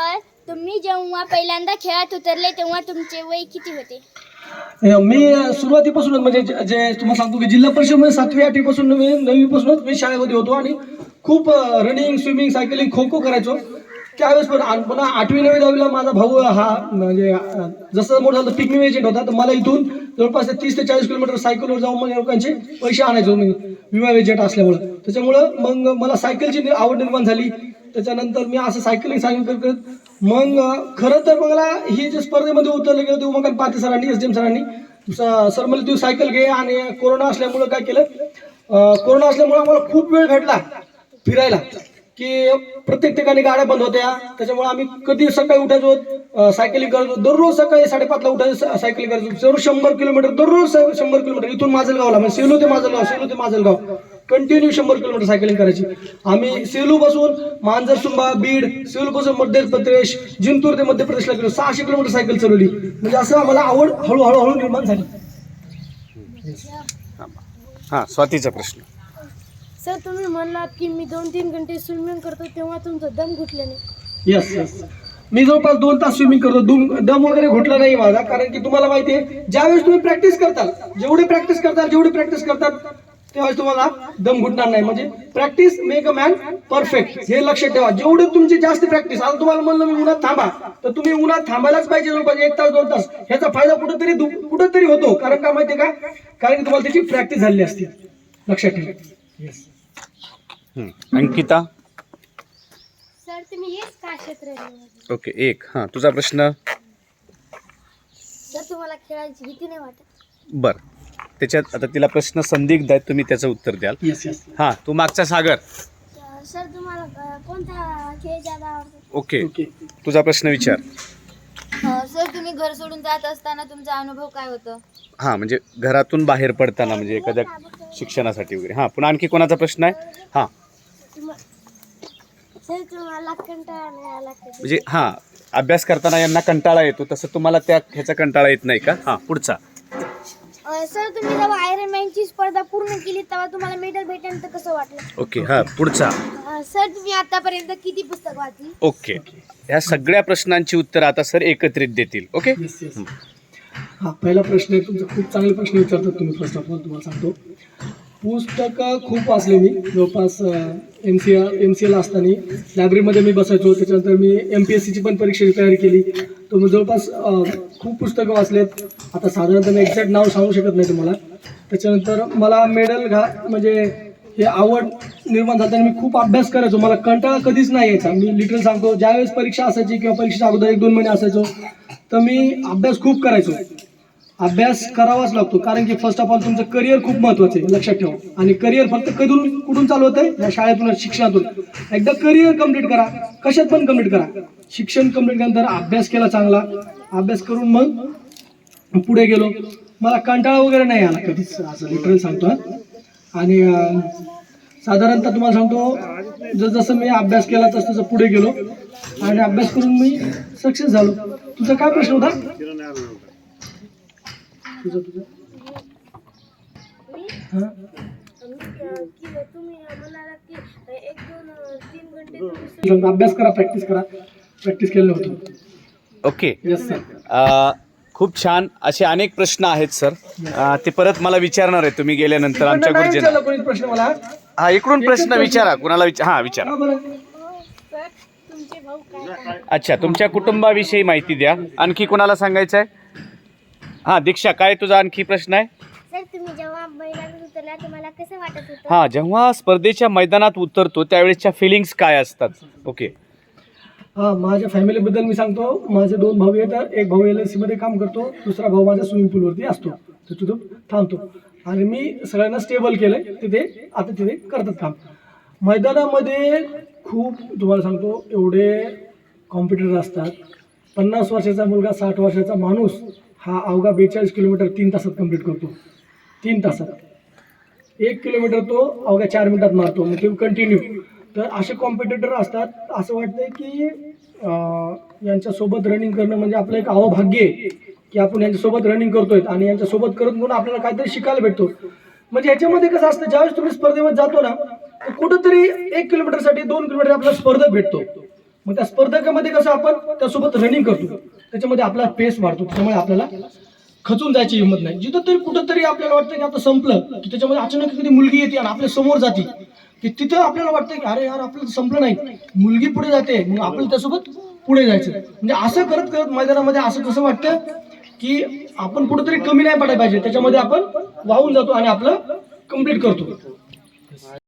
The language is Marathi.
सर तुम्ही जेव्हा पहिल्यांदा खेळात उतरले तेव्हा तुमचे वय किती होते? मी सुरुवातीपासूनच म्हणजे जे जे तुम्हाला सांगतो की जिल्हा परिषदमध्ये सातवी आठवीपासून नवी नववीपासूनच मी शाळेमध्ये होतो आणि खूप running swimming cycling kho kho करायचो. त्यावेळेस पण पुन्हा आठवी नववी दहावीला माझा भाऊ हा म्हणजे जसं मोठा झालं पिकनिक एजंट होता. तर मला इथून जवळपास ते तीस ते चाळीस किलोमीटर सायकलवर जाऊन मग लोकांचे पैसे आणायचो मी. विमा एजंट असल्यामुळं. त्याच्यामुळं मग मला सायकलची आवड निर्माण झाली. त्याच्यानंतर मी असं सायकलिंग सायकल करत करत मग खरं तर मला ही जे स्पर्धेमध्ये उतरलं गेलं ते उमाकांत पाते सरांनी एस डी एम सरांनी. सर मला तू सायकल घे आणि कोरोना असल्यामुळं काय केलं? कोरोना असल्यामुळं आम्हाला खूप वेळ भेटला फिरायला. की प्रत्येक ठिकाणी गाड्या बंद होत्या. त्याच्यामुळे आम्ही कधी सकाळी उठायचो सायकलिंग करायचो दररोज सकाळी साडेपाचला उठायचो स- सायकलिंग करायचो. दररोज शंभर किलोमीटर दररोज शंभर किलोमीटर. इथून माजलगावला म्हणजे सेलू ते माजलगाव सेलू ते माजलगाव. कंटिन्यू शंभर किलोमीटर सायकलिंग करायची. आम्ही सेलू पासून मांजरसुंबा बीड सेलू पासून मध्य प्रदेश जिंतूर ते मध्य प्रदेशला गेलो. सहाशे किलोमीटर सायकल चालवली. म्हणजे असं आम्हाला आवड हळूहळू हळू निर्माण झाली. हां स्वातीचा प्रश्न. सर तुम्ही म्हणलात की मी दोन तीन घंटे स्विमिंग करतो तेव्हा तुमचा दम घुटले नाही. येस येस मी जवळपास दोन तास स्विमिंग करतो. दुम दम वगैरे घुटला नाही माझा कारण की तुम्हाला माहिती आहे ज्यावेळेस तुम्ही प्रॅक्टिस करताल जेवढी प्रॅक्टिस करताल जेवढी प्रॅक्टिस करतात त्यावेळेस तुम्हाला दम घुटणार नाही. म्हणजे practice make a man perfect हे लक्षात ठेवा. जेवढी तुमची जास्त प्रॅक्टिस आता तुम्हाला म्हणलं मी उन्हात थांबा तर तुम्ही उन्हात थांबायलाच पाहिजे जवळपास एक तास दोन तास. ह्याचा फायदा कुठेतरी दु- कुठेतरी होतो. कारण का माहितीये का? कारण की तुम्हाला त्याची प्रॅक्टिस झालेली असते. लक्षात ठेवा. येस हं. अंकिता? सर तुम्ही हेच का क्षेत्र ओके एक. हां तुझा प्रश्न? सर तुम्हाला खेळायची भीती नाही वाटत? बर. त्याच्यात आता तिला प्रश्न संदिग्ध आहेत तुम्ही त्याचं उत्तर द्याल. Yes yes. हां तू मागचा सागर. सर तुम्हाला अ, कोणता खेळ जादा आवडतो? ओके. ओके. तुझा प्रश्न विचार. सर तुम्ही घर सोडून जात असताना तुमचा अनुभव काय होतं? हां म्हणजे घरातून बाहेर पडताना म्हणजे एखाद्या शिक्षणासाठी वगैरे. हां पुन्हा आणखी कोणाचा प्रश्न आहे? हां. म्हणजे हां अभ्यास करताना यांना कंटाळा येतो तसं तुम्हाला त्या ह्याचा कंटाळा येत नाही का? हां पुढचा. सर तुम्ही जेव्हा आयरन मॅनची स्पर्धा पूर्ण केली तेव्हा तुम्हाला मेडल भेटेल तर कसं वाटलं? ओके हां पुढचा. सर तुम्ही आतापर्यंत किती पुस्तक वाचली? ओके. ह्या सगळ्या प्रश्नांची उत्तर आता सर एकत्रित देतील ओके? हा पहिला प्रश्न आहे तुमचा खूप चांगले प्रश्न विचारतात तुम्ही फर्स्ट ऑफ ऑल तुम्हाला सांगतो. पुस्तकं खूप वाचले मी. जवळपास एम सी एम सी एला असताना लायब्ररीमध्ये मी बसायचो. त्याच्यानंतर मी एम पी एस सीची पण परीक्षेची तयारी केली. तर मी जवळपास खूप पुस्तकं वाचलेत. आता साधारणतः मी एक्झॅक्ट नाव सांगू शकत नाही तुम्हाला. त्याच्यानंतर मला मेडल घा म्हणजे हे आवड निर्माण झाल्याने मी खूप अभ्यास करायचो. मला कंटाळा कधीच नाही यायचा. मी लिटरल सांगतो ज्यावेळेस परीक्षा असायची किंवा परीक्षेच्या अगोदर एक दोन महिने असायचो तर मी अभ्यास खूप करायचो. अभ्यास करावाच लागतो कारण की फर्स्ट ऑफ ऑल तुमचं करिअर खूप महत्वाचं आहे लक्षात ठेवा. आणि करिअर फक्त कधून कुठून चालू होतंय? या शाळेतून शिक्षणातून. एकदा करिअर कंप्लीट करा. कशात पण कंप्लीट करा. शिक्षण कंप्लीट केल्यानंतर अभ्यास केला चांगला. अभ्यास करून मग पुढे गेलो. मला कंटाळा वगैरे नाही आला कधीच असं लिटरल सांगतो आणि साधारणतः तुम्हाला सांगतो जसजसं मी अभ्यास केला तसं तसं पुढे गेलो. आणि अभ्यास करून मी सक्सेस झालो. तुझा काय प्रश्न होता? तुझं तुझं? हां? तुम्ही म्हणाला की एक दोन तीन घंटे सांगतो, अभ्यास करा प्रॅक्टिस करा. प्रॅक्टिस केलं होतं. ओके येस सर अ, खूप छान असे अनेक प्रश्न आहेत सर अ, ते परत मला विचारणार आहे तुम्ही गेल्यानंतर आमच्या नाही गुरुजींना. विचारलं कोणी प्रश्न मला? हा इकडून प्रश्न विचारा. कुणाला विचार हा विचारा. हा बरं. सर तुमचे भाऊ काय अच्छा तुमच्या कुटुंबाविषयी माहिती द्या. आणखी कुणाला सांगायचं आहे हा दीक्षा काय तुझा आणखी प्रश्न आहे? सर तुम्ही जेव्हा मैदानात उतरला तुम्हाला कसं वाटत होतं? हा जेव्हा स्पर्धेच्या मैदानात उतरतो त्यावेळेसच्या फिलिंग्स काय असतात? ओके हा माझ्या फॅमिलीबद्दल मी सांगतो. माझे दोन भाऊ आहेत. एक भाऊ एल एसमध्ये काम करतो दुसरा भाऊ माझ्या स्विमिंग पूलवरती असतो. तर तिथं थांबतो. आणि मी सगळ्यांना स्टेबल केलंय. तिथे आता तिथे करतात काम. मैदानामध्ये खूप तुम्हाला सांगतो एवढे कॉम्पिटिटर असतात. पन्नास वर्षाचा मुलगा साठ वर्षाचा माणूस हा अवघा बेचाळीस किलोमीटर तीन तासात कंप्लीट करतो. तीन तासात. एक किलोमीटर तो अवघ्या चार मिनिटात मारतो. मग ते कंटिन्यू तर असे कॉम्पिटिटर असतात. असं वाटतंय की यांच्यासोबत रनिंग करणं म्हणजे आपलं एक अवभाग्य आहे की आपण यांच्यासोबत रनिंग करतोय आणि यांच्यासोबत करत म्हणून आपल्याला काहीतरी शिकायला भेटतो. म्हणजे ह्याच्यामध्ये कसं असतं ज्यावेळेस तुम्ही स्पर्धेमध्ये जातो ना तर कुठंतरी एक किलोमीटरसाठी दोन किलोमीटर आपल्याला स्पर्धा भेटतो. मग त्या स्पर्धकामध्ये कसं आपण त्यासोबत रनिंग करतो. त्याच्यामध्ये आपला पेस वाढतो. त्याच्यामुळे आपल्याला खचून जायची हिंमत नाही. जिथं तरी कुठंतरी आपल्याला वाटतं की आता संपलं की त्याच्यामध्ये अचानक कधी मुलगी येते आणि आपल्यासमोर जाते की तिथं आपल्याला वाटतं की अरे यार आपलं संपलं नाही. मुलगी पुढे जाते मग आपल्याला त्यासोबत पुढे जायचं. म्हणजे असं करत करत मैदानामध्ये असं कसं वाटतं की आपण कुठेतरी कमी नाही पडायला पाहिजे. त्याच्यामध्ये आपण वाहून जातो आणि आपलं कंप्लीट करतो.